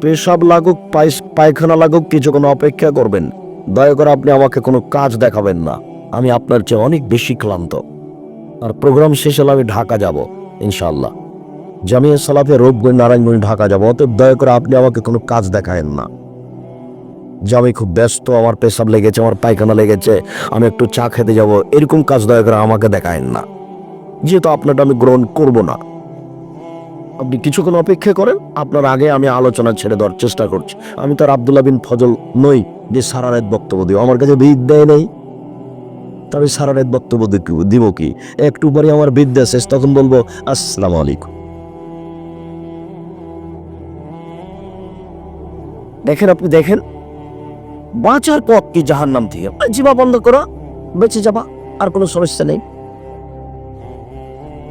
পেশাব লাগুক পায়খানা লাগুক কিছুক্ষণ অপেক্ষা করবেন। দয়া করে আপনি আমাকে কোনো কাজ দেখাবেন না। আমি আপনার চেয়ে অনেক বেশি ক্লান্ত। আর প্রোগ্রাম শেষ হলে আমি ঢাকা যাব ইনশাল্লাহ জামিয়া সালাফে রূপগঞ্জ নারায়ণগঞ্জ ঢাকা যাব, অতএব দয়া করে আপনি আমাকে কোনো কাজ দেখায়েন না। যে আমি খুব ব্যস্ত, আমার পেশাব লেগেছে, আমার পায়খানা লেগেছে, আমি একটু চা খেতে যাব, এরকম কাজ দয়া করে আমাকে দেখায়েন না। যেহেতু আপনারটা আমি গ্রহণ করব না। আপনি কিছুক্ষণ অপেক্ষা করেন, আপনার আগে আমি আলোচনা ছেড়ে দেওয়ার চেষ্টা করছি। আমি তো আর আবদুল্লাহ বিন ফজল নই যে সারা রাত বক্তব্য দিব। আমার কাছে বিদ্যায় নেই। তবে সারা বক্তব্য দিব কি একটু পরে আমার বিদ্যা শেষ, তখন বলব, আসসালামু আলাইকুম। দেখেন আপনি, দেখেন। বাঁচার পথ কি জাহার নাম থেকে জিবা বন্ধ করো, বেঁচে যাবা, আর কোনো সমস্যা নেই।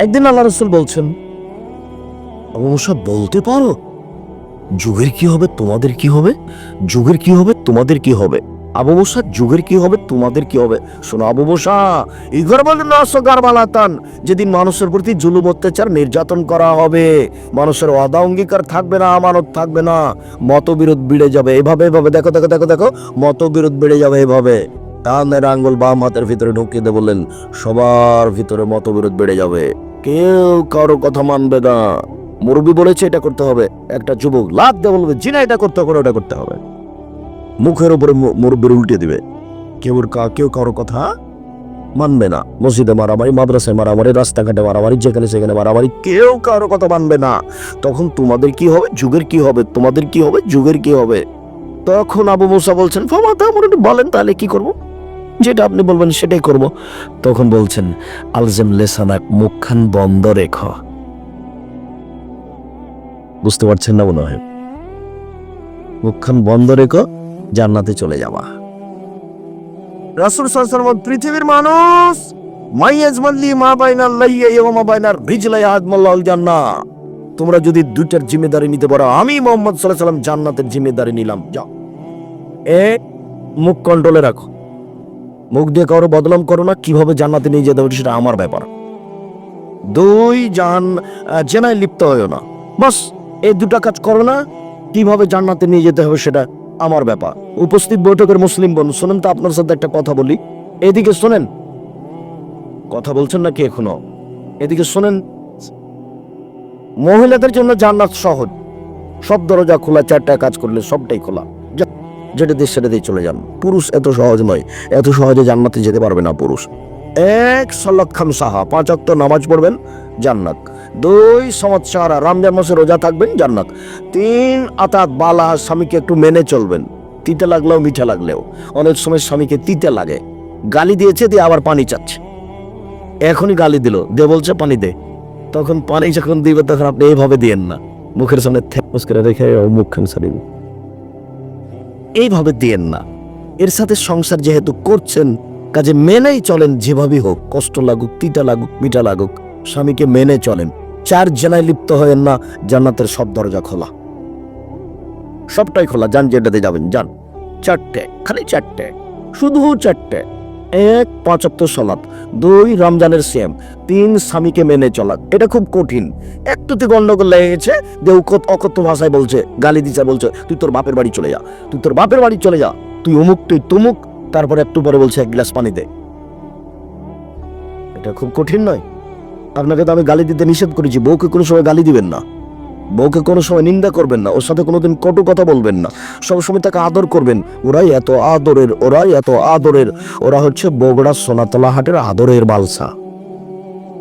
একদিন আল্লাহ রসুল বলছেন অবশ্য বলতে পারো, যুগের কি হবে, তোমাদের কি হবে? যুগের কি হবে, তোমাদের কি হবে? আবু মুসা যুগের কি হবে, তোমাদের কি হবে? শোনো আবু মুসা ইগর বলে নসগার যেদিন মানুষের প্রতি জুলুম, অত্যাচার, নির্যাতন করা হবে, মানুষের অদা অঙ্গীকার থাকবে না, আমানত থাকবে না, মতবিরোধ বেড়ে যাবে, এভাবে এভাবে, দেখো দেখো দেখো দেখো, মতবিরোধ বেড়ে যাবে এভাবে। ডানের আঙ্গুল, বাম হাতের ভিতরে ঢুকিয়ে দিয়ে বললেন, সবার ভিতরে মতবিরোধ বেড়ে যাবে। কেউ কারও কথা মানবে না। মুরব্বী বলেছে এটা করতে হবে। একটা যুবক লাভ দিয়ে বলবে, জিনা এটা করতে হবে ওটা করতে হবে। মুখের উপরে মুরব্বীর উল্টে দিবে। কেউ কেউ কারও কথা মানবে না। মসজিদে মারামারি, মাদ্রাসায় মারামারি, রাস্তাঘাটে মারামারি, যেখানে সেখানে মারামারি, কেউ কারও কথা মানবে না। তখন তোমাদের কি হবে? যুগের কি হবে? তোমাদের কি হবে? যুগের কি হবে? তখন আবু মুসা বলছেন, ফামা তা আমার একটু বলেন তাহলে কি করব? যেটা আপনি বলবেন সেটাই করব। তখন বলছেন, আলজেম লেসানাক মুখখান বন্ধ রেখ। বুঝতে পারছেন না মনে হয়। মুখখান বন্ধ রেখো, জান্নাতে চলে যাওয়া রাসূল সাল্লাল্লাহু পৃথিবীর মানুষ মাইয়াজমাল্লি মা বাইনাল লাইয়া ওয়া মা বাইনার রিজলাই আদমাল্লাহুল জান্নাহ তোমরা যদি দুইটার জিম্মেদারি নিতে পারো, আমি মোহাম্মদ আলাইহি সাল্লাম জান্নাতের জিম্মেদারি নিলাম। যাও। এ, মুখ কন্ট্রোলে রাখো। মুখ দিয়ে কারও বদলাম করো না, কীভাবে জান্নাতে নিয়ে যেতে হবে সেটা আমার ব্যাপার। দুই জান জেনায় লিপ্ত হয়েও না। বাস। এই দুটা কাজ করো না। কীভাবে জান্নাতে নিয়ে যেতে হবে সেটা আমার ব্যাপার। উপস্থিত বৈঠকের মুসলিম বোন শোনেন তো আপনার সাথে একটা কথা বলি। এদিকে শোনেন। কথা বলছেন নাকি এখনও? এদিকে শোনেন। মহিলাদের জন্য জান্নাত সহজ। সব দরজা খোলা, চারটা কাজ করলে সবটাই খোলা। যেটা দিয়ে সেটা দিয়ে চলে যান। পুরুষ এত সহজ নয়। এত সহজে জান্নাতে যেতে পারবে না পুরুষ। এক খান সাহা, পাঁচ অক্ত নামাজ পড়বেন, জান্নাত। দুই সংবৎসর রমজান মাসে রোজা থাকবেন জান্নাত। তিন আতাত বালা স্বামীকে একটু মেনে চলবেন। তিতে লাগলেও মিঠা লাগলেও। অনেক সময় স্বামীকে তিতে লাগে। গালি দিয়েছে দিয়ে আবার পানি চাচ্ছে। এখনই গালি দিল, দে বলছে পানি দে। তখন পানি যখন দিবে তখন আপনি এইভাবে দিয়েন না। মুখের সামনে করে রেখে মুখখান সারিব এইভাবে দিয়েন না। এর সাথে সংসার যেহেতু করছেন, কাজে মেনেই চলেন যেভাবেই হোক। কষ্ট লাগুক, তিতা লাগুক, মিঠা লাগুক, স্বামীকে মেনে চলেন। চার জেনায় লিপ্ত হয়েন না জান্নাতের সব দরজা খোলা। সবটাই খোলা। যান, যেটাতে যাবেন, যান। চারটে, খালি চারটে। শুধু চারটে। এক, পাঁচাত্তর সলাৎ দুই, রমজানের সেম তিন, স্বামীকে মেনে চলা। এটা খুব কঠিন। একটুতে গন্ডগোল লেগে গেছে উকত অকথ্য ভাষায় বলছে, গালি দিচ্ছে বলছে, তুই তোর বাপের বাড়ি চলে যা। তুই তোর বাপের বাড়ি চলে যা। তুই অমুক, তুই তুমুক। তারপর একটু পরে বলছে, এক গ্লাস পানি দে। এটা খুব কঠিন নয়। আপনাকে তো আমি গালি দিতে নিষেধ করেছি, বউকে কোনো সময় গালি দিবেন না। বউকে কোনো সময় নিন্দা করবেন না, ওর সাথে কোনোদিন কটু কথা বলবেন না। সবসময় তাকে আদর করবেন। ওরাই এত আদরের, ওরাই এত আদরের। ওরা হচ্ছে বগুড়া সোনাতলা হাটের আদরের বালসা।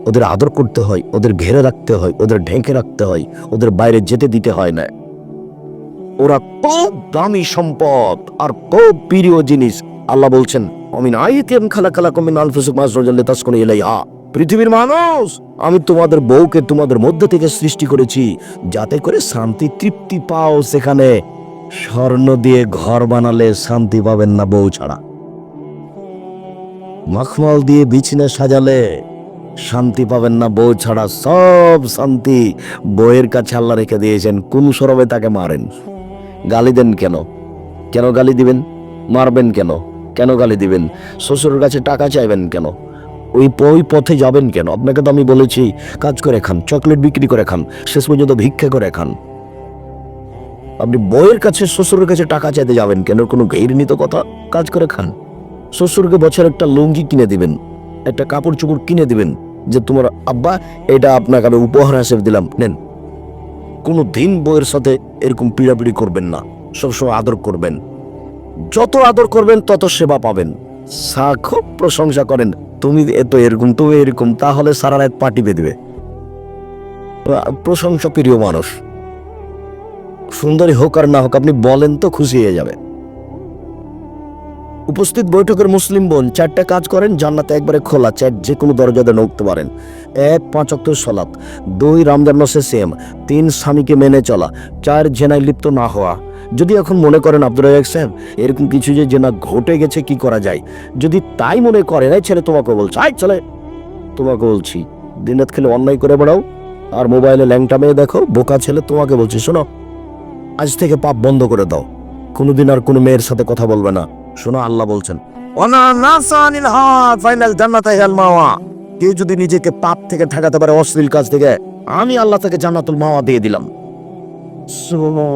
ওদের আদর করতে হয়, ওদের ঘেরে রাখতে হয়, ওদের ঢেকে রাখতে হয়, ওদের বাইরে যেতে দিতে হয় না। ওরা খুব দামি সম্পদ আর খুব প্রিয় জিনিস। আল্লাহ বলছেন, অমিন আইতিয়াম খালা খালা কমিন আলফুসুক মাস রোজাল্লে তাসকন ইলাইহা। পৃথিবীর মানুষ, আমি তোমাদের বউকে তোমাদের মধ্যে থেকে সৃষ্টি করেছি যাতে করে শান্তি তৃপ্তি পাও সেখানে। স্বর্ণ দিয়ে ঘর বানালে শান্তি পাবেন না বউ ছাড়া। মখমল দিয়ে বিছানা সাজালে শান্তি পাবেন না বউ ছাড়া, সব শান্তি। বইয়ের কাছে আল্লাহ রেখে দিয়েছেন, কোন সরবে তাকে মারেন? গালি দেন কেন? কেন গালি দিবেন? মারবেন কেন? কেন গালি দিবেন? শ্বশুরের কাছে টাকা চাইবেন কেন? ওই ওই পথে যাবেন কেন? আপনাকে তো আমি বলেছি, কাজ করে খান, চকলেট বিক্রি করে খান, শেষ পর্যন্ত ভিক্ষা করে খান। আপনি বইয়ের কাছে, শ্বশুরের কাছে টাকা চাইতে যাবেন কেন? কোনো ঘৃণিত কথা? কাজ করে খান। শ্বশুরকে বছর একটা লুঙ্গি কিনে দিবেন, একটা কাপড় চোপড় কিনে দিবেন, যে তোমার, আব্বা, এটা আপনাকে আমি উপহার হিসেবে দিলাম, নেন। কোনো দিন বইয়ের সাথে এরকম পিড়াপিড়ি করবেন না, সবসময় আদর করবেন। যত আদর করবেন, তত সেবা পাবেন। খুব প্রশংসা করেন। তুমি এত এরকম, তুমি এরকম, তাহলে সারা রাত পার্টি বেঁধবে। প্রশংসা প্রিয় মানুষ। সুন্দরী হোক আর না হোক, আপনি বলেন তো খুশি হয়ে যাবে। উপস্থিত বৈঠকের মুসলিম বোন, চারটা কাজ করেন, জান্নাতে একবারে খোলা চার যে কোনো দরজাতে ঢুকতে পারেন। এক, পাঁচ অক্টর সলাৎ। দুই, রমজান মাসে সেম তিন, স্বামীকে মেনে চলা। চার, জেনায় লিপ্ত না হওয়া। যদি এখন মনে করেন আব্দুল রাজাক সাহেব, এরকম কিছু যে না ঘটে গেছে, কি করা যায়? যদি তাই মনে করেন এই ছেলে তোমাকে বলছে, আয় ছেলে, তোমাকে বলছি, দিনরাত খেলে অন্যায় করে বেড়াও, আর মোবাইলে ল্যাংটা মেয়ে দেখো, বোকা ছেলে তোমাকে বলছি, শোনো, আজ থেকে পাপ বন্ধ করে দাও, কোনোদিন আর কোনো মেয়ের সাথে কথা বলবে না। শোনো, আল্লাহ বলছেন "ওয়ানা নাসানিল হাত ফাইনাল জান্নাতে হেল মাওয়া। কেউ যদি নিজেকে পাপ থেকে ঠেকাতে পারে অশ্লীল কাজ থেকে, আমি আল্লাহ তাকে জান্নাতুল মাওয়া দিয়ে দিলাম।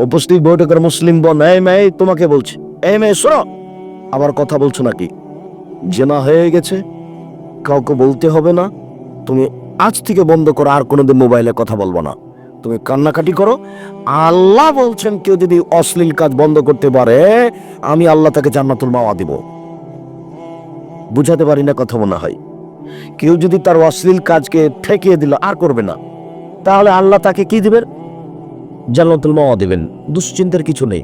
উপস্থিত বৈঠকের মুসলিম বোন, এই মেয়ে তোমাকে বলছি। এই মেয়ে, শোনো, আবার কথা বলছো নাকি? জেনা হয়ে গেছে, কাউকে বলতে হবে না। তুমি আজ থেকে বন্ধ করো, আর কোনোদিন মোবাইলে কথা বলব না। তুমি কান্নাকাটি করো। আল্লাহ বলছেন, কেউ যদি অশ্লীল কাজ বন্ধ করতে পারে, আমি আল্লাহ তাকে জান্নাতুল মাওয়া দিব। বুঝাতে পারি না কথা মনে হয়। কেউ যদি তার অশ্লীল কাজকে ঠেকিয়ে দিল, আর করবে না। তাহলে আল্লাহ তাকে কি দিবেন? জান্নাতুল মাওয়া দিবেন। দুশ্চিন্তার কিছু নেই।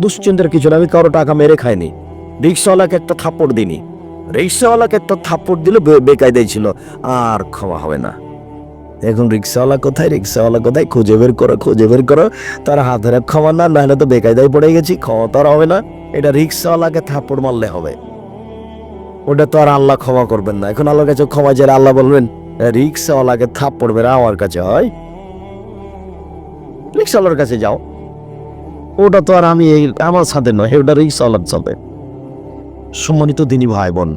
দুশ্চিন্তার কিছু নেই। আমি কারও টাকা মেরে খাইনি। রিক্সাওয়ালাকে একটা থাপ্পড় দিনি রিক্সাওয়ালাকে একটা থাপ্পড় দিলে বে- বেকায়দাই ছিল। আর ক্ষমা হবে না। এখন রিক্সাওয়ালা কোথায়? রিক্সাওয়ালা কোথায়? খুঁজে বের করো, খুঁজে বের করো। তার হাত ধরে ক্ষমা না, নাহলে তো বেকায়দায় পড়ে গেছি। ক্ষমা তো আর হবে না। এটা রিক্সাওয়ালাকে থাপ্পড় মারলে হবে। ওটা তো আর আল্লাহ ক্ষমা করবেন না। এখন আল্লাহর কাছে ক্ষমা চাইলে আল্লাহ বলবেন, রিক্সাওয়ালাকে থাপ্পড় মেরে আমার কাছে হয় রিক্সাওয়ালার কাছে যাও। ওটা তো আর আমি এই আমার সাথে নয়, ওটা রিক্সাওয়ালার সাথে। সম্মানিত দিনী ভাই বোন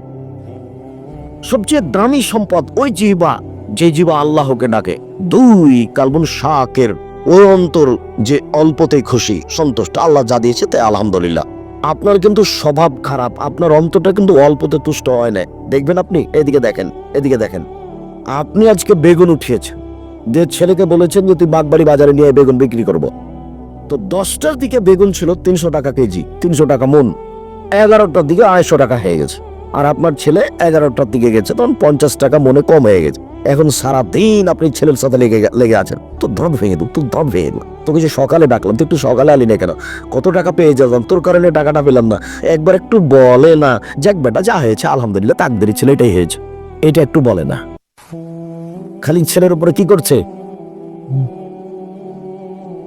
সবচেয়ে দামি সম্পদ ওই জিবা যে জীবা আল্লাহকে ডাকে। দুই কালবন শাকের ওই অন্তর যে অল্পতেই খুশি, সন্তুষ্ট। আল্লাহ যা দিয়েছে তাই আলহামদুলিল্লাহ। আপনার কিন্তু স্বভাব খারাপ, আপনার অন্তরটা কিন্তু অল্পতে তুষ্ট হয় না দেখবেন আপনি, এদিকে দেখেন এদিকে দেখেন। আপনি আজকে বেগুন উঠিয়েছেন। যে ছেলেকে বলেছেন যে, তুই বাগবাড়ি বাজারে নিয়ে বেগুন বিক্রি করব। তো দশটার দিকে বেগুন ছিল তিনশো টাকা কেজি, তিনশো টাকা মন। এগারোটার দিকে আড়াইশো টাকা হয়ে গেছে। আর আপনার ছেলে এগারোটার দিকে গেছে, তখন পঞ্চাশ টাকা মনে কম হয়ে গেছে। এখন সারা দিন আপনি ছেলের সাথে লেগে লেগে আছেন। তো ধপ ভেঙে দু তুই ধপ ভেঙে দু। তোকে যে সকালে ডাকলাম, তুই একটু সকালে আলি না কেন? কত টাকা পেয়ে যেতাম তোর কারণে টাকাটা পেলাম না। একবার একটু বলে না। যাক বেটা, যা হয়েছে, আলহামদুলিল্লাহ তাকদেরই ছিল এটাই হয়েছে। এটা একটু বলে না। খালি ছেলের উপরে কি করছে?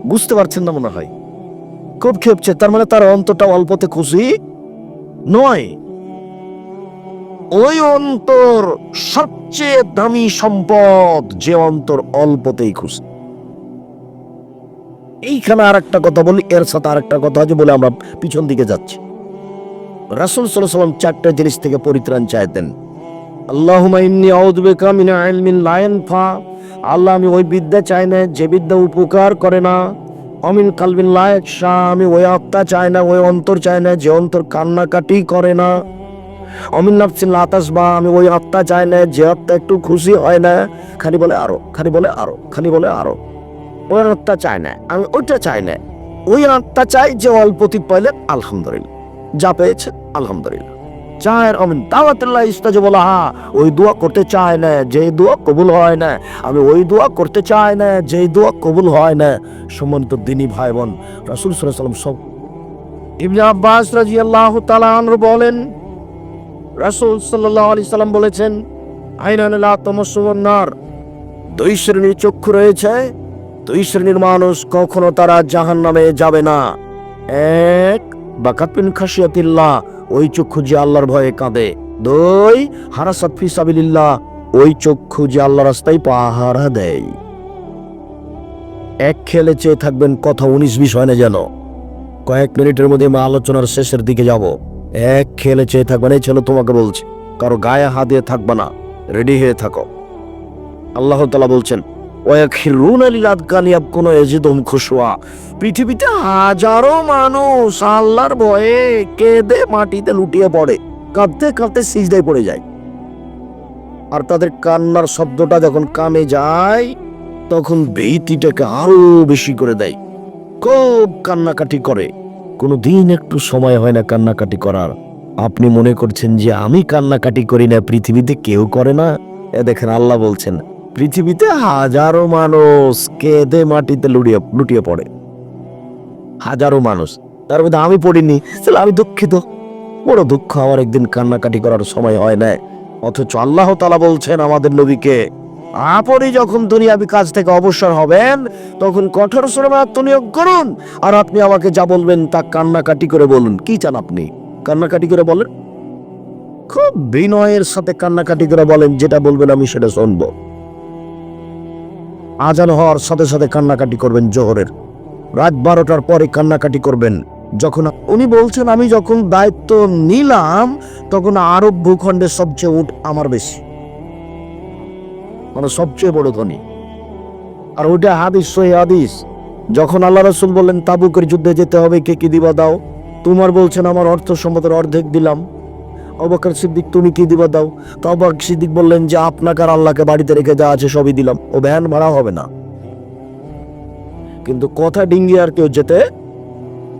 বুঝতে পারছেন না মনে হয়। খুব খেপছে তার মানে তার অন্তরটা অল্পতে খুশি? নয়। ওই অন্তর সবচেয়ে দামি সম্পদ, যে অন্তর অল্পতেই খুশি। এইখানে আর একটা কথা বলি, এর সাথে আর একটা কথা আছে বলে আমরা পিছন দিকে যাচ্ছি। রাসুল সাল্লাম চারটা জিনিস থেকে পরিত্রাণ চাইতেন। আল্লাহুমা ইন্নি আউযু বিকা মিন ইলমিন লা আল্লাহ, আমি ওই বিদ্যা চাই না, যে বিদ্যা উপকার করে না। অমিন কালবিন লা ইয়াকশা আমি ওই আত্মা চাই না, ওই অন্তর চাই না, যে অন্তর কান্নাকাটি করে না। অমিন নাফসিন লাতাস বা আমি ওই আত্মা চাই না, যে আত্মা একটু খুশি হয় না। খালি বলে আরও, খালি বলে আরও, খালি বলে আরও। ওই আত্মা চাই না, আমি ওইটা চাই না। ওই আত্মা চাই যে অল্পতি পাইলে আলহামদুলিল্লাহ। যা পেয়েছে, আলহামদুলিল্লাহ। চায়ের অমিন দাওয়াতুল্লাহ ইস্তাজে বলা, হা, ওই দোয়া করতে চায় না, যে দোয়া কবুল হয় না, আমি ওই দোয়া করতে চাই না, যে দোয়া কবুল হয় না। সম্মানিত দিনী ভাই বোন রাসূল সাল্লাম সব ইবনে আব্বাস রাদিয়াল্লাহু তাআলা আনহু বলেন, রাসূল সাল্লাল্লাহু আলাইহি সাল্লাম বলেছেন, আইনান লা তামাসসুন নার। দুই শ্রেণির চক্ষু রয়েছে, দুই শ্রেণির মানুষ কখনো তারা জাহান্নামে যাবে না। এক বাকাতপিন খাসিয়াতিল্লাহ ওই চক্ষু যে আল্লাহর ভয়ে কাঁদে। দুই হারাসাত ফি সাবিলিল্লাহ, ওই চক্ষু যে আল্লাহ রাস্তায় পাহারা দেয়। এক খেলে চেয়ে থাকবেন কথা উনিশ বিশ হয় না যেন। কয়েক মিনিটের মধ্যে আমি আলোচনার শেষের দিকে যাব। এক খেলে চেয়ে থাকবেন, এই ছেলে তোমাকে বলছে, কারও গায়ে হাত দিয়ে থাকবে না, রেডি হয়ে থাকো। আল্লাহ তালা বলছেন পৃথিবীতে হাজারো মানুষ আল্লাহর ভয়ে কেঁদে মাটিতে লুটিয়ে পড়ে, কাঁদতে কাঁদতে সিজদায় পড়ে যায়। আর তাদের কান্নার শব্দটা যখন কানে যায়, তখন ভীতিটাকে আরও বেশি করে দেয়। খুব কান্নাকাটি করে। কোনো দিন একটু সময় হয় না কান্নাকাটি করার। আপনি মনে করছেন যে আমি কান্নাকাটি করি না, পৃথিবীতে কেউ করে না? এ দেখেন, আল্লাহ বলছেন পৃথিবীতে হাজারো মানুষ কেঁদে মাটিতে লুটিয়ে লুটিয়ে পড়ে। হাজারো মানুষ। তার মধ্যে আমি পড়িনি, তাহলে আমি দুঃখিত। বড় দুঃখ আমার একদিন কান্নাকাটি করার সময় হয় না অথচ আল্লাহ তালা বলছেন আমাদের নবীকে, আপনি যখন দুনিয়াবি কাজ থেকে অবসর হবেন, তখন কঠোর শ্রমে আত্মনিয়োগ করুন। আর আপনি আমাকে যা বলবেন তা কান্নাকাটি করে বলুন। কি চান আপনি? কান্নাকাটি করে বলেন? খুব বিনয়ের সাথে কান্নাকাটি করে বলেন, যেটা বলবেন আমি সেটা শুনব। আজান হওয়ার সাথে সাথে কান্নাকাটি করবেন জোহরের। রাত বারোটার পরে কান্নাকাটি করবেন। যখন উনি বলছেন, আমি যখন দায়িত্ব নিলাম, তখন আরব ভূখণ্ডের সবচেয়ে উঠ আমার বেশি। মানে সবচেয়ে বড় ধনী। আর ওইটা হাদিস, সহি হাদিস। যখন আল্লাহ রসুল বললেন, তাবুকের যুদ্ধে যেতে হবে, কে কি দিবা দাও? তোমার বলছেন, আমার অর্থ সম্পদের অর্ধেক দিলাম। অবাকর সিদ্দিক তুমি কি দিবা দাও? তো অবাক সিদ্দিক বললেন যে, আপনাকে আর আল্লাহকে বাড়িতে রেখে যা আছে সবই দিলাম। ও ভ্যান ভাড়া হবে না। কিন্তু কথা ডিঙ্গি আর কেউ যেতে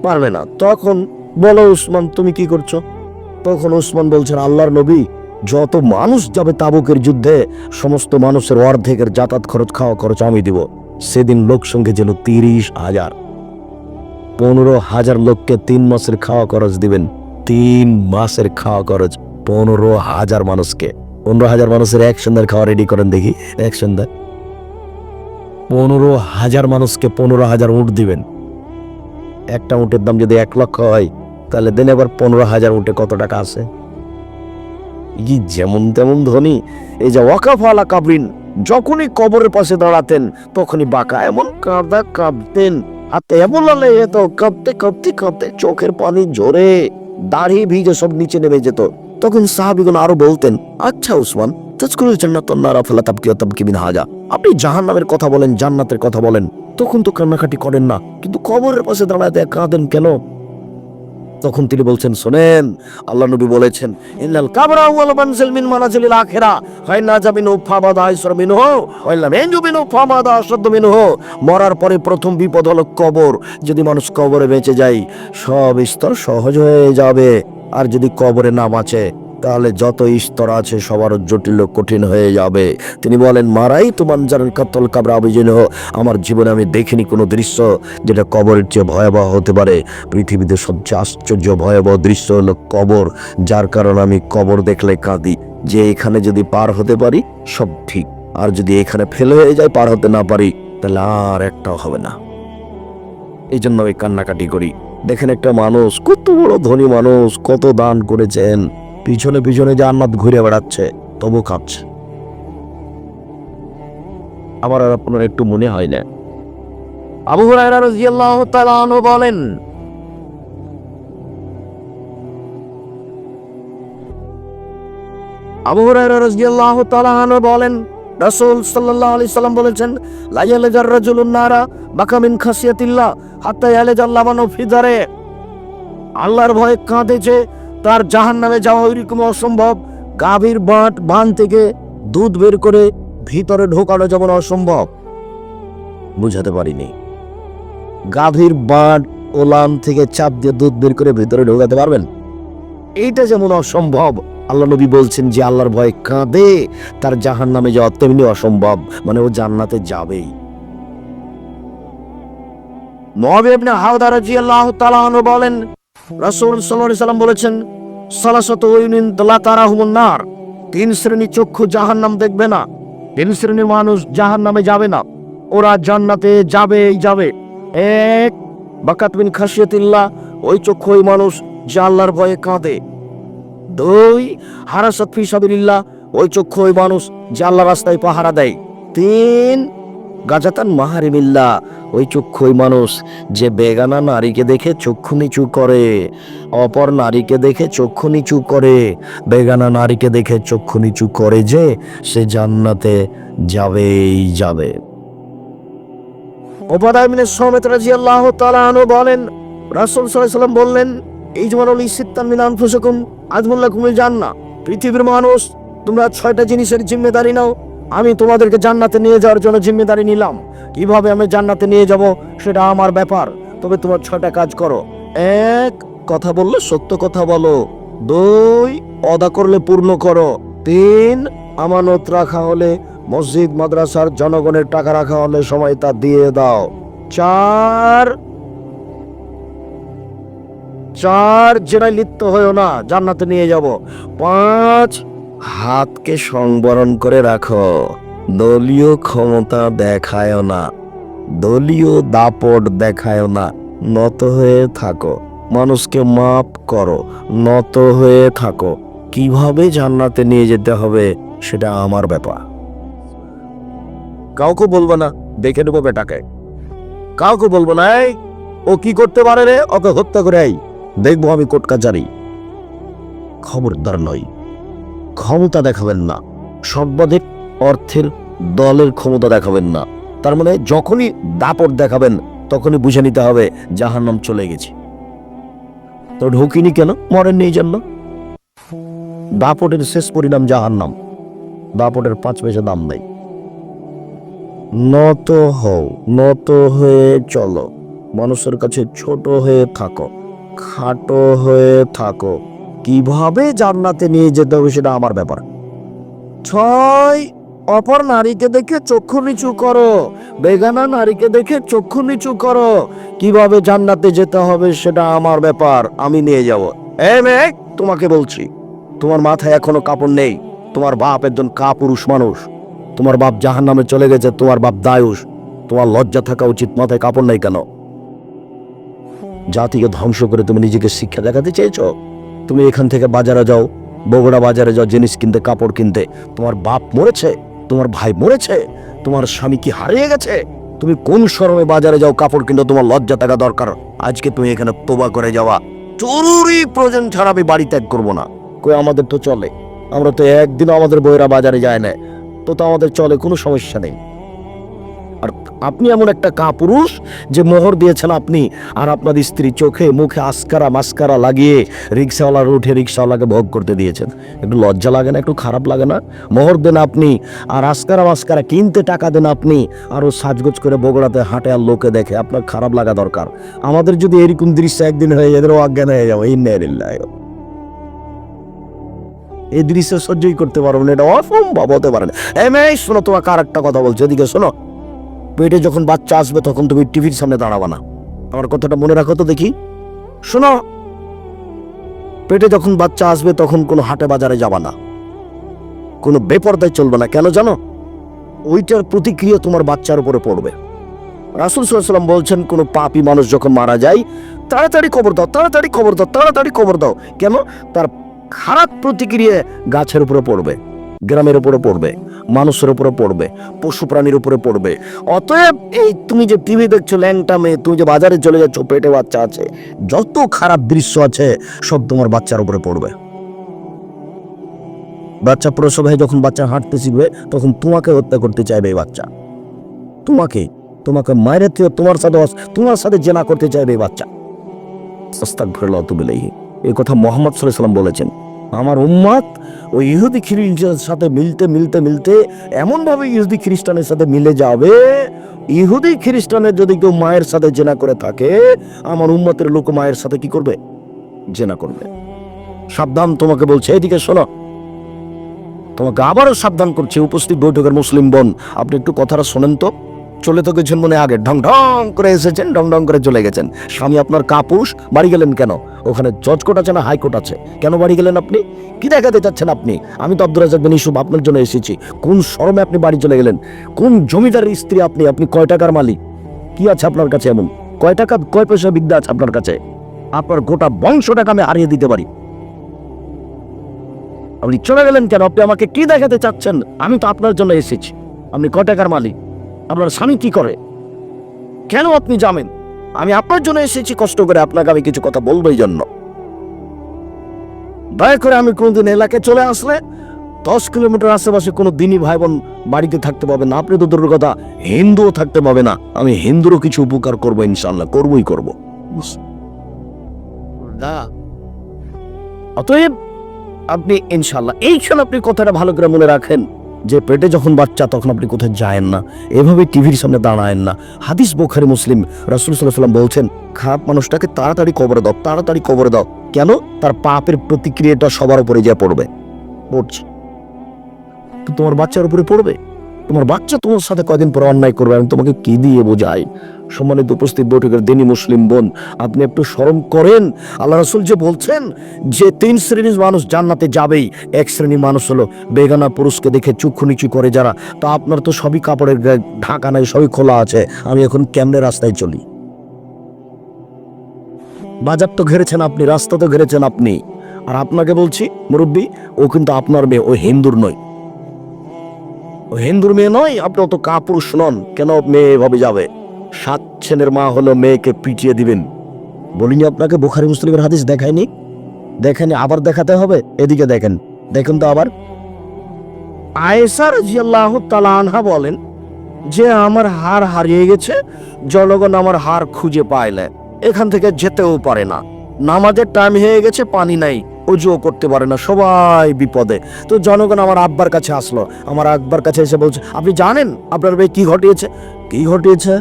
পারবে না। তখন বলো উসমান, তুমি কি করছ? তখন উসমান বলছেন, আল্লাহর নবী, যত মানুষ যাবে তাবুকের যুদ্ধে, সমস্ত মানুষের অর্ধেকের যাতায়াত খরচ, খাওয়া খরচ আমি দিব। সেদিন লোক সংখ্যা ছিল তিরিশ হাজার। পনেরো হাজার লোককে তিন মাসের খাওয়া খরচ দিবেন। তিন মাসের খাওয়া খরচ, পনেরো হাজার মানুষকে। পনেরো হাজার মানুষের এক সন্ধ্যার খাওয়া রেডি করেন দেখি, এক সন্ধ্যা পনেরো হাজার মানুষকে পনেরো হাজার উঠ দিবেন। একটা উটের দাম যদি এক লক্ষ হয়, তাহলে দেন এবার পনেরো হাজার উঠে কত টাকা আছে? ই যেমন তেমন ধনী, এই যে ওয়াকাফালা কাবরিন, যখনই কবরের পাশে দাঁড়াতেন, তখনই বাঁকা এমন কাঁদা হাতে এমন লালে যেত কাঁপতে কাঁপতে কাঁদতে চোখের পানি ঝরে। দাড়ি ভিজে সব নিচে নেমে যেত। তখন সাহাবিগুন আরও বলতেন আচ্ছা উসমান, তাজকুরুল জান্নাত নারা ফালা তাবকি তাবকি হাজা। আপনি জাহান্নামের কথা বলেন, জান্নাতের কথা বলেন। তখন তো কান্নাকাটি করেন না, কিন্তু কবরের পাশে দাঁড়াতে কাঁদেন কেন? তখন তিনি বলছেন, শোনেন, আল্লাহ নবী বলেছেন, ইন্নাল কাবরা ওয়াল মানজিল মিন মানাজিলিল আখিরা হাইনা জামিনু ফামাদা আইসর মিনহু ওয়াইলা মেনজু মিনহু আসদ মিন মিনহু। মরার পরে প্রথম বিপদ হলো কবর। যদি মানুষ কবরে বেঁচে যায়, সব স্তর সহজ হয়ে যাবে। আর যদি কবরে না বাঁচে তাহলে যত স্তর আছে সবার জটিল কঠিন হয়ে যাবে। তিনি বলেন, মারাই তো মানজারের কাতল কাবরা অভিযোগ আমার জীবনে আমি দেখিনি কোনো দৃশ্য যেটা কবরের চেয়ে ভয়াবহ হতে পারে। পৃথিবীতে সবচেয়ে আশ্চর্য ভয়াবহ দৃশ্য হলো কবর, যার কারণে আমি কবর দেখলে কাঁদি। যে এখানে যদি পার হতে পারি, সব ঠিক। আর যদি এখানে ফেল হয়ে যায়, পার হতে না পারি, তাহলে আর একটাও হবে না। এই জন্য আমি কান্নাকাটি করি। দেখেন একটা মানুষ, কত বড় ধনী মানুষ, কত দান করেছেন। পিছনে পিছনে জান্নাত ঘুরে বেড়াচ্ছে, তবু কাঁদছে। আমার আর আপনার একটু মনে হয় না। আবু হুরায়রা বলেন, আবু হুরায়রা রাদিয়াল্লাহু তাআলা আনহু বলেন, রাসূল সাল্লাল্লাহু আলাইহি সাল্লাম বলেছেন লা ইয়ালাজার রাজুলুন নারা বাকা মিন খাসিয়াতিল্লাহ, হাত্তা ইয়ালাজাল্লাহু মানু ফিদারে আল্লাহর ভয়ে কাঁদেছে তার জাহান্নামে যাওয়া ওইরকম অসম্ভব। গাভীর বাঁট বান থেকে দুধ বের করে ভিতরে ঢোকানো যেমন অসম্ভব। বুঝাতে পারিনি। গাভীর বাঁট ওলান থেকে চাপ দিয়ে দুধ বের করে ভিতরে ঢোকাতে পারবেন? এইটা যেমন অসম্ভব, আল্লাহ নবী বলছেন যে আল্লাহর ভয় কাঁদে, তার জাহান নামে যাওয়া তেমনি অসম্ভব মানে ও জান্নাতে যাবেই। মহাবী ইবনে হাওদা রাদিয়াল্লাহু তাআলা আনহু বলেন রাসূল সাল্লাল্লাহু সাল্লাম বলেছেন, সালাসাত ওয়াইনিন লা তারাহুমুন নার তিন শ্রেণির চক্ষু জাহান্নাম দেখবে না, তিন শ্রেণির মানুষ জাহান্নামে যাবে না, ওরা জান্নাতে যাবেই যাবে। এক, বাকাত বিন খাসিয়াতিল্লাহ ওই চক্ষু ওই মানুষ যে আল্লাহর ভয়ে কাঁদে। দুই, হারাসাত ফি সাবিলিল্লাহ, ওই চক্ষু ওই মানুষ যে আল্লাহ রাস্তায় পাহারা দেয়। তিন গাজাতান মাহারি মাহারিমিল্লা, ওই চক্ষু ওই মানুষ যে বেগানা নারীকে দেখে চক্ষু নিচু করে, অপর নারীকে দেখে চক্ষু নিচু করে, বেগানা নারীকে দেখে চক্ষু নিচু করে যে সে জান্নাতে যাবেই যাবে। ওবাদায় মিনে সমেত রাদিয়াল্লাহু তাআলা আনহু বলেন, রাসূল ওয়াসাল্লাম বললেন এই জমানুল ইসিত্তান মিন আনফুসাকুম আজমুল্লাকুমুল জান্নাহ। পৃথিবীর মানুষ, তোমরা ছয়টা জিনিসের জিম্মেদারি নাও আমি তোমাদেরকে জান্নাতে নিয়ে যাওয়ার জন্য জিম্মেদারি নিলাম। কীভাবে আমি জান্নাতে নিয়ে যাব সেটা আমার ব্যাপার। তবে তোমার ছয়টা কাজ করো। এক, কথা বললে সত্য কথা বলো। দুই, অদা করলে পূর্ণ করো। তিন, আমানত রাখা হলে, মসজিদ, মাদ্রাসার জনগণের টাকা রাখা হলে সময় তা দিয়ে দাও। চার চার, জেনায় লিপ্ত হয়েও না, জান্নাতে নিয়ে যাব। পাঁচ হাতকে সংবরণ করে রাখো। দলীয় ক্ষমতা দেখায় না। দলীয় দাপট দেখায় না। নত হয়ে থাকো। মানুষকে মাপ করো। নত হয়ে থাকো। কীভাবে জান্নাতে নিয়ে যেতে হবে, সেটা আমার ব্যাপার। কাউকে বলব না, দেখে নেব বেটাকে। কাউকে বলব না ও কি করতে পারে রে? ওকে হত্যা করে দেখব আমি কোর্ট কাচারি খবরদার নয় ক্ষমতা দেখাবেন না। সর্বাধিক অর্থের দলের ক্ষমতা দেখাবেন না। তার মানে যখনই দাপট দেখাবেন, তখনই বুঝে নিতে হবে যাহার নাম চলে গেছে। তো ঢুকিনি কেন? মরেন নেই জন্য। দাপটের শেষ পরিণাম যাহার নাম দাপটের পাঁচ পয়সা দাম নেই। নত হও, নত হয়ে চলো। মানুষের কাছে ছোট হয়ে থাকো, খাটো হয়ে থাকো। কীভাবে জান্নাতে নিয়ে যেতে হবে সেটা আমার ব্যাপার। ছয়, অপর নারীকে দেখে চক্ষু নিচু করো। বেগানা নারীকে দেখে চক্ষু নিচু করো। কীভাবে জান্নাতে যেতে হবে সেটা আমার ব্যাপার, আমি নিয়ে যাব। এ মেয়ে, তোমাকে বলছি, তোমার মাথায় এখনও কাপড় নেই। তোমার বাপ একজন কাপুরুষ মানুষ। তোমার বাপ জাহান নামে চলে গেছে, তোমার বাপ দায়ুষ। তোমার লজ্জা থাকা উচিত, মাথায় কাপড় নেই কেন? জাতিকে ধ্বংস করে তুমি নিজেকে শিক্ষা দেখাতে চেয়েছো? তুমি এখান থেকে বাজারে যাও, বগুড়া বাজারে যাও, জিনিস কিনতে, কাপড় কিনতে। তোমার বাপ মরেছে, তোমার ভাই মরেছে, তোমার স্বামী কি হারিয়ে গেছে? তুমি কোন শরমে বাজারে যাও, কাপড় কিনতে তোমার লজ্জা থাকা দরকার। আজকে তুমি এখানে তোবা করে যাওয়া। জরুরি প্রয়োজন ছাড়া আমি বাড়ি ত্যাগ করব না। কই, আমাদের তো চলে। আমরা তো একদিন আমাদের বইয়েরা বাজারে যায় না। তো তো আমাদের চলে, কোনো সমস্যা নেই। আর আপনি এমন একটা কাপুরুষ যে মোহর দিয়েছেন আপনি, আর আপনার স্ত্রী চোখে মুখে আসকারা মাস্কারা লাগিয়ে রিক্সাওয়ালার উঠে রিক্সাওয়ালাকে ভোগ করতে দিয়েছেন। একটু লজ্জা লাগে না, একটু খারাপ লাগে না? মোহর দেন আপনি, আর আসকারা মাস্কারা কিনতে টাকা দেন আপনি, আরও সাজগোজ করে বগুড়াতে হাঁটে আর লোকে দেখে। আপনার খারাপ লাগা দরকার। আমাদের যদি এরকম দৃশ্য একদিন হয়ে যায় অজ্ঞান হয়ে যাব। ইন্নাইলিল্লাহ এই দৃশ্য সহ্যই করতে পারব না, এটা অসম্ভব হতে পারে না। এম শোনো, তোমাকে আর একটা কথা বলছো। এদিকে শোনো। পেটে যখন বাচ্চা আসবে তখন তুমি টিভির সামনে দাঁড়াবা না। আমার কথাটা মনে রাখো তো দেখি। শোনো, পেটে যখন বাচ্চা আসবে তখন কোনো হাটে বাজারে যাবা না। কোনো বেপরদায় চলবে না। কেন জানো? ওইটার প্রতিক্রিয়া তোমার বাচ্চার উপরে পড়বে। রাসুল সাল্লাম বলছেন, কোনো পাপি মানুষ যখন মারা যায়, তাড়াতাড়ি খবর দাও, তাড়াতাড়ি খবর দাও, তাড়াতাড়ি খবর দাও। কেন? তার খারাপ প্রতিক্রিয়া গাছের উপরে পড়বে, গ্রামের উপরে পড়বে। মানুষের উপরে পড়বে, পশু প্রাণীর উপরে পড়বে। অতএব এই তুমি যে টিভি দেখছ, ল্যাংটা মেয়ে, তুমি যে বাজারে চলে যাচ্ছ, পেটে বাচ্চা আছে, যত খারাপ দৃশ্য আছে, সব তোমার বাচ্চার উপরে পড়বে। বাচ্চা প্রসব হয়ে যখন বাচ্চা হাঁটতে শিখবে, তখন তোমাকে হত্যা করতে চাইবে এই বাচ্চা। তোমাকে তোমাকে মায়ের থেকে তোমার সাথে তোমার সাথে জেনা করতে চাইবে এই বাচ্চা। সস্তাক ভরল তুবিলেই এই কথা মোহাম্মদ সাল্লাম বলেছেন। আমার উম্মাদ ওই ইহুদি খ্রিস্টানের সাথে মিলতে মিলতে মিলতে এমনভাবে ইহুদি খ্রিস্টানের সাথে মিলে যাবে। ইহুদি খ্রিস্টানের যদি কেউ মায়ের সাথে জেনা করে থাকে, আমার উম্মতের লোক মায়ের সাথে কি করবে? জেনা করবে। সাবধান তোমাকে বলছে, এদিকে শোনো। তোমাকে আবারও সাবধান করছে, উপস্থিত বৈঠকের মুসলিম বোন। আপনি একটু কথাটা শোনেন তো। চলে তো গেছেন মনে আগে। ঢং ঢং করে এসেছেন, ঢং ঢং করে চলে গেছেন। স্বামী আপনার কাপুরুষ, বাড়ি গেলেন কেন? ওখানে জজ কোর্ট আছে না হাইকোর্ট আছে? কেন বাড়ি গেলেন আপনি? কি দেখাতে চাচ্ছেন আপনি? আমি তো আব্দুল রাজাক বিন ইউসুফ, আপনার জন্য এসেছি। কোন শরমে আপনি বাড়ি চলে গেলেন? কোন জমিদারের স্ত্রী আপনি? আপনি কয় টাকার মালিক? কি আছে আপনার কাছে এমন? কয় টাকা, কয় পয়সা বিদ্যা আছে আপনার কাছে? আপনার গোটা বংশটাকে আমি হারিয়ে দিতে পারি। আপনি চলে গেলেন কেন? আপনি আমাকে কি দেখাতে চাচ্ছেন? আমি তো আপনার জন্য এসেছি। আপনি কয় টাকার মালিক? আপনার স্বামী কি করে? কেন আপনি যাবেন আমি আপনার জন্য এসেছি কষ্ট করে আপনাকে আমি কিছু কথা বলব এই জন্য। দয়া করে আমি কোনদিন এলাকায় চলে আসলে দশ কিলোমিটার আশেপাশে কোনো দিনই ভাই বোন বাড়িতে থাকতে পাবে না। আপনি তো দূরের কথা হিন্দুও থাকতে পাবে না। আমি হিন্দুরও কিছু উপকার করব ইনশাল্লাহ করবই করব। অতএব আপনি ইনশাল্লাহ এইখানে আপনি কথাটা ভালো করে মনে রাখেন। যে পেটে যখন বাচ্চা, তখন আপনি কোথায় যায়েন না। এভাবে টিভির সামনে দাঁড়ায়েন না। হাদিস বোখারি মুসলিম, রাসুল সাল্লাহ সাল্লাম বলছেন, খারাপ মানুষটাকে তাড়াতাড়ি কবরে দাও, তাড়াতাড়ি কবরে দাও। কেন? তার পাপের প্রতিক্রিয়াটা সবার উপরে যা পড়বে। পড়ছে। তোমার বাচ্চার উপরে পড়বে? তোমার বাচ্চা তোমার সাথে কদিন পর অন্যায় করবে আমি তোমাকে কি দিয়ে বোঝাই? সম্মানিত উপস্থিত বৈঠকের দিনী মুসলিম বোন, আপনি একটু স্মরণ করেন। আল্লাহ রসুল যে বলছেন যে তিন শ্রেণির মানুষ জান্নাতে যাবেই, এক শ্রেণির মানুষ হলো বেগানা পুরুষকে দেখে চক্ষু নিচু করে যারা, তা আপনার তো সবই কাপড়ের ঢাকা নাই, সবই খোলা আছে, আমি এখন কেমনে রাস্তায় চলি? বাজার তো ঘেরেছেন আপনি, রাস্তা তো ঘেরেছেন আপনি। আর আপনাকে বলছি, মুরব্বী, ও কিন্তু আপনার মেয়ে, ও হিন্দুর নয়। হিন্দুর মেয়ে নয়, আপনি অত কাপুরুষ নন। কেন মেয়ে এভাবে যাবে? সাত ছেলের মা হলো মেয়েকে পিটিয়ে দিবেন। বলিনি আপনাকে বুখারি মুসলিমের হাদিস দেখায়নি? দেখেনি, আবার দেখাতে হবে, এদিকে দেখেন। দেখুন তো আবার। আয়েসা রাজিয়াল্লাহ তাআলা আনহা বলেন, যে আমার হার হারিয়ে গেছে, জনগণ আমার হার খুঁজে পাইলে এখান থেকে যেতেও পারে না। নামাজের টাইম হয়ে গেছে, পানি নাই। অজুও করতে পারে না, সবাই বিপদে। তো জনগণ আমার আব্বার কাছে আসলো। আমার আব্বার কাছে এসে বলছে, আপনি জানেন আপনার ভাই কি ঘটিয়েছে? কি ঘটিয়েছে?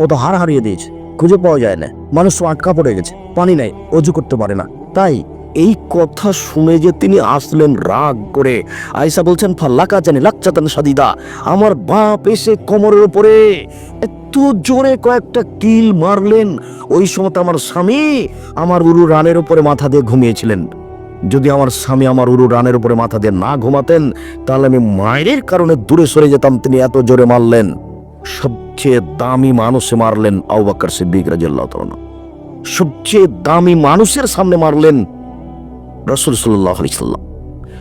ও তো হার হারিয়ে দিয়েছে, খুঁজে পাওয়া যায় না। মানুষ তো আটকা পড়ে গেছে, পানি নাই, অজু করতে পারে না। তাই এই কথা শুনে যে তিনি আসলেন রাগ করে আয়সা বলছেন, ফাল্লাকা জানি লাচ্চাতান সাদিদা, আমার বাপ এসে কোমরের উপরে এত জোরে কয়েকটা কিল মারলেন। ওই সময় আমার স্বামী আমার উরু রানের উপরে মাথা দিয়ে ঘুমিয়েছিলেন। যদি আমার স্বামী আমার উরু রানের উপরে মাথা দিয়ে না ঘুমাতেন, তাহলে আমি মায়ের কারণে দূরে সরে যেতাম, তিনি এত জোরে মারলেন। সবচেয়ে দামি মানুষে মারলেন আউবাক্কর সিদ্দিক রাজিয়াল্লাহ তাআলা সবচেয়ে দামি মানুষের সামনে মারলেন রসুল সাল্লাহ আলি সাল্লাম।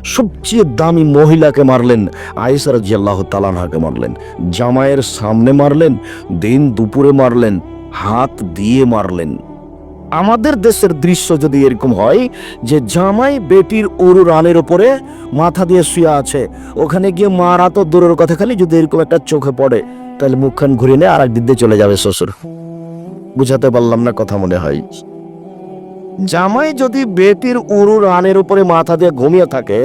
সবচেয়ে দামি মহিলাকে মারলেন আয়েসা রাজিয়াল্লাহ তালানহাকে মারলেন। জামাইয়ের সামনে মারলেন, দিন দুপুরে মারলেন, হাত দিয়ে মারলেন। আমাদের দেশের দৃশ্য যদি এরকম হয় যে জামাই বেটির উরু রানের উপরে মাথা দিয়ে শুয়ে আছে, ওখানে গিয়ে মারা তো দূরের কথা, খালি যদি এরকম একটা চোখে পড়ে, তাহলে মুখখান ঘুরিয়ে নিয়ে আর এক দিক দিয়ে চলে যাবে শ্বশুর। বুঝাতে পারলাম না কথা মনে হয়। জামাই যদি বেটির উরু রানের উপরে মাথা দিয়ে ঘুমিয়ে থাকে,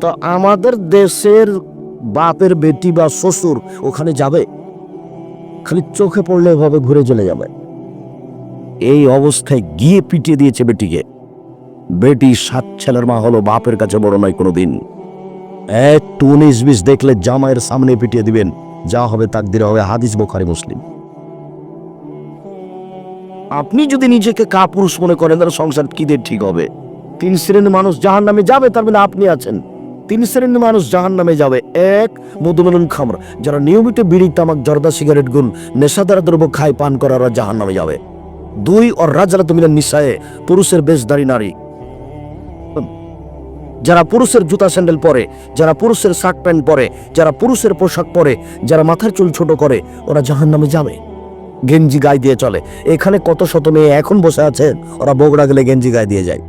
তো আমাদের দেশের বাপের বেটি বা শ্বশুর ওখানে যাবে। খালি চোখে পড়লে এভাবে ঘুরে চলে যাবে। এই অবস্থায় গিয়ে পিটিয়ে দিয়েছে বেটিকে। বেটি সাত ছেলের মা হলো, বাপের কাছে বড় নয় কোনোদিন। একটু উনিশ বিশ দেখলে জামাইয়ের সামনে পিটিয়ে দিবেন, যা হবে তাক তাকদিরে হবে হাদিস বোখারি মুসলিম। আপনি যদি নিজেকে কাপুরুষ মনে করেন, তাহলে সংসার কি দিয়ে ঠিক হবে? তিন শ্রেণির মানুষ জাহান নামে যাবে, তার মানে আপনি আছেন। তিন শ্রেণির মানুষ জাহান নামে যাবে। এক, মধুমেলন খামর। যারা নিয়মিত বিড়ি, তামাক, জর্দা, সিগারেট গুল নেশাদার দ্রব্য খায়, পান করারা জাহান নামে যাবে। দুই ওর রাজারা তুমি নিশায়ে পুরুষের বেশধারী নারী। যারা পুরুষের জুতা স্যান্ডেল পরে, যারা পুরুষের শার্ট প্যান্ট পরে, যারা পুরুষের পোশাক পরে, যারা মাথার চুল ছোট করে, ওরা জাহান নামে যাবে। গেঞ্জি গায়ে দিয়ে চলে। এখানে কত শত মেয়ে এখন বসে আছে, ওরা বগড়া গেলে গেঞ্জি গায়ে দিয়ে যায়।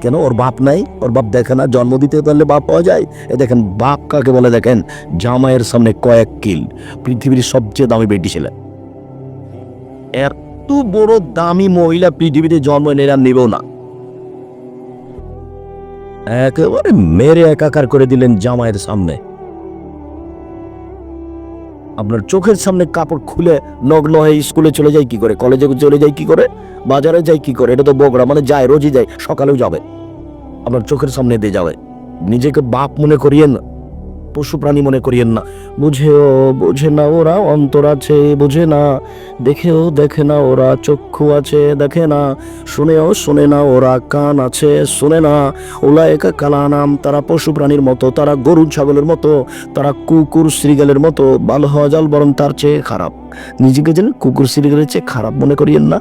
কেন? ওর বাপ নাই, ওর বাপ দেখে না, জন্ম দিতে পারলে বাপ পাওয়া যায়। এ দেখেন, বাপ কাকে বলে দেখেন? জামাইয়ের সামনে কয়েক কিল, পৃথিবীর সবচেয়ে দামি বেটি ছিলেন এত বড় দামি মহিলা পৃথিবীতে জন্ম নিলাম নিবেও না। একেবারে মেরে একাকার করে দিলেন জামাইয়ের সামনে। আপনার চোখের সামনে কাপড় খুলে নগ্ন হয়ে স্কুলে চলে যায় কি করে? কলেজে চলে যায় কি করে? বাজারে যায় কি করে? এটা তো বগড়া মানে যায়, রোজই যায়, সকালেও যাবে। আপনার চোখের সামনে দিয়ে যাবে। নিজেকে বাপ মনে করিয়েন না পশু প্রাণী মনে করিয়েন না। বুঝেও, বোঝে না ওরা, অন্তর আছে, বোঝে না। দেখেও, দেখে না ওরা, চক্ষু আছে, দেখে না। শুনেও, শুনে না ওরা, কান আছে, শুনে না। ওলা একা কালানাম, তারা পশু প্রাণীর মতো, তারা গরু ছাগলের মতো, তারা কুকুর শ্রীগালের মতো ভালো হওয়া জল বরং তার চেয়ে খারাপ। নিজেকে যেন কুকুর শ্রীগালের চেয়ে খারাপ মনে করিয়েন না।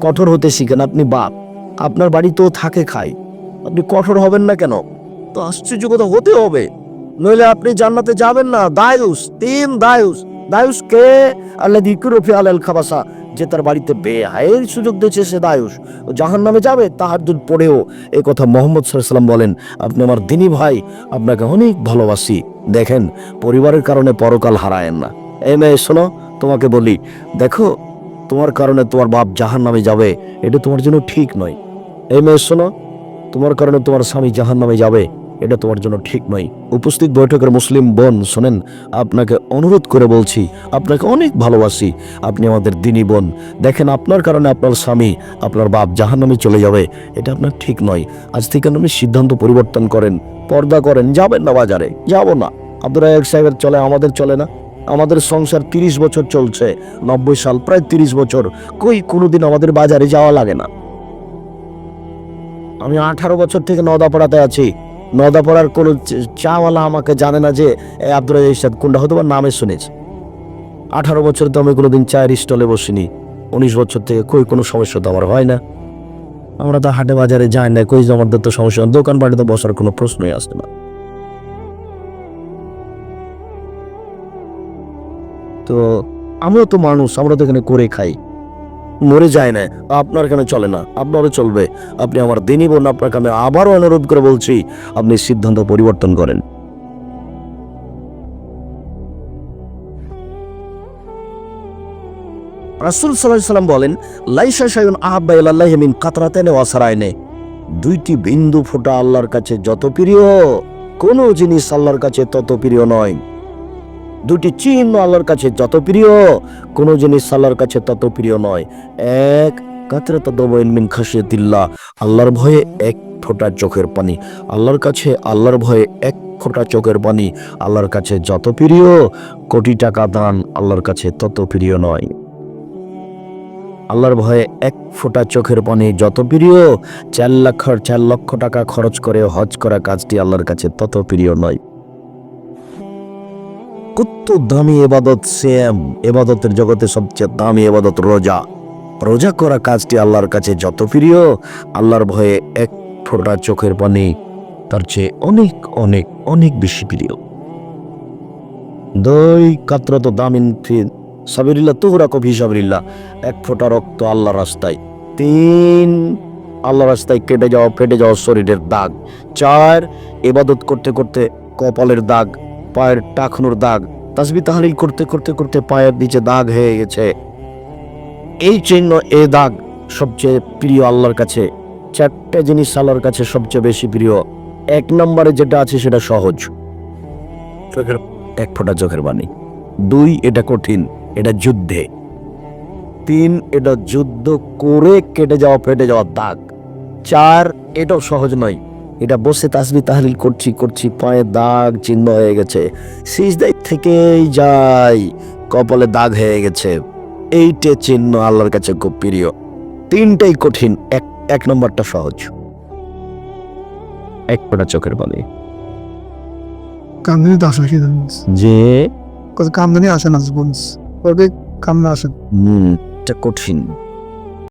কঠোর হতে শিখেন আপনি বাপ। আপনার বাড়ি তো থাকে খায়। আপনি কঠোর হবেন না কেন? তো আশ্চর্য কথা হতে হবে। নইলে আপনি জান্নাতে যাবেন না। দায়ুস, তিন দায়ুস। দায়ুস কে? আল্লাহ দিকুরফি আলাল খাবাসা, যে তার বাড়িতে বেহায়ের সুযোগ দিয়েছে, সে দায়ুস। জাহান নামে যাবে তাহার দুধ পড়েও। এ কথা মোহাম্মদ সাল্লাম বলেন, আপনি আমার দিনী ভাই, আপনাকে অনেক ভালোবাসি। দেখেন, পরিবারের কারণে পরকাল হারায়েন না। এই মেয়ে, শোনো, তোমাকে বলি, দেখো, তোমার কারণে তোমার বাপ জাহান নামে যাবে, এটা তোমার জন্য ঠিক নয়। এই মেয়ে, শোনো, তোমার কারণে তোমার স্বামী জাহান নামে যাবে এটা তোমার জন্য ঠিক নয়। উপস্থিত বৈঠকের মুসলিম বোন শোনেন, আপনাকে অনুরোধ করে বলছি, আপনাকে অনেক ভালোবাসি। আপনি আমাদের দিনী বোন। দেখেন, আপনার কারণে আপনার স্বামী আপনার বাপ জাহান নামে চলে যাবে। এটা আপনার ঠিক নয়। আজ থেকে আপনি সিদ্ধান্ত পরিবর্তন করেন, পর্দা করেন, যাবেন না বাজারে, যাব না। আব্দুর রাজাক সাহেবের চলে, আমাদের চলে না। আমাদের সংসার তিরিশ বছর চলছে, নব্বই সাল, প্রায় তিরিশ বছর। কই কোনোদিন আমাদের বাজারে যাওয়া লাগে না। আমি আঠারো বছর থেকে নদাপাড়াতে আছি। নদাপাড়ার কোনো চা- চাওয়ালা আমাকে জানে না যে আব্দুল রাজাক ইরশাদ কোনটা? বা নামে শুনেছি। আঠারো বছর তো আমি কোনোদিন চায়ের স্টলে বসিনি। উনিশ বছর থেকে কই কোনো সমস্যা তো আমার হয় না। আমরা তো হাটে বাজারে যাই না, কই আমাদের তো সমস্যা। দোকান বাড়িতে বসার কোনো প্রশ্নই আসে না। তো আমিও তো মানুষ, আমরা তো এখানে করে খাই। মরে যায় না। আপনার কেন চলে না? আপনারও চলবে। আপনি আমার দিনই বোন আপনাকে আমি আবারও অনুরোধ করে বলছি, আপনি সিদ্ধান্ত পরিবর্তন করেন। রাসুল সাল্লাহ সাল্লাম বলেন, লাইসা সায়ুন আহাব্বা ইলাল্লাহি মিন কাতরাতানে ওয়াসারায়নে দুইটি বিন্দু ফোঁটা আল্লাহর কাছে যত প্রিয়, কোনো জিনিস আল্লাহর কাছে তত প্রিয় নয়। দুটি চিহ্ন আল্লাহর কাছে যত প্রিয়, কোনো জিনিস আল্লাহর কাছে তত প্রিয় নয়। এক, কাতরাতা দবাইন মিন খাসিয়াতিল্লাহ আল্লাহর ভয়ে এক ফোঁটা চোখের পানি। আল্লাহর কাছে, আল্লাহর ভয়ে এক ফোঁটা চোখের পানি আল্লাহর কাছে যত প্রিয়, কোটি টাকা দান আল্লাহর কাছে তত প্রিয় নয়। আল্লাহর ভয়ে এক ফোঁটা চোখের পানি যত প্রিয়, চার লক্ষ চার লক্ষ টাকা খরচ করে হজ করা কাজটি আল্লাহর কাছে তত প্রিয় নয়। কত দামি এবাদত সেম এবাদতের জগতে সবচেয়ে দামি এবাদত রোজা। রোজা করা কাজটি আল্লাহর কাছে যত প্রিয়, আল্লাহর ভয়ে এক ফোঁটা চোখের পানি তার চেয়ে অনেক অনেক অনেক বেশি প্রিয়। দই কাতরা তো দামিন ফির সাবিরিল্লা তুহরা কফি সাবিরিল্লা এক ফোঁটা রক্ত আল্লাহ রাস্তায়। তিন আল্লাহ রাস্তায় কেটে যাওয়া, ফেটে যাওয়া শরীরের দাগ। চার, এবাদত করতে করতে কপালের দাগ। পায়ের টাকনুর দাগ। তাসবি তাহলিল করতে করতে করতে পায়ের নিচে দাগ হয়ে গেছে। এই চিহ্ন, এ দাগ সবচেয়ে প্রিয় আল্লাহর কাছে। চারটে জিনিস আল্লাহর কাছে সবচেয়ে বেশি প্রিয়। এক নম্বরে যেটা আছে সেটা সহজ। এক ফোঁটা চোখের বাণী। দুই, এটা কঠিন, এটা যুদ্ধে। তিন, এটা যুদ্ধ করে কেটে যাওয়া, ফেটে যাওয়া দাগ। চার, এটাও সহজ নয়। এটা বসে তাসবি তাহলিল করছি করছি পায়ে দাগ চিহ্ন হয়ে গেছে। সিজদাই থেকেই যাই কপালে দাগ হয়ে গেছে। এইটে চিহ্ন আল্লাহর কাছে খুব প্রিয়। তিনটাই কঠিন এক এক নম্বরটা সহজ। এক ফোঁটা চোখের পানি। কামদানি তো আসে কি যে? কামদানি আসে না ওকে কামনা আসে? হুম এটা কঠিন।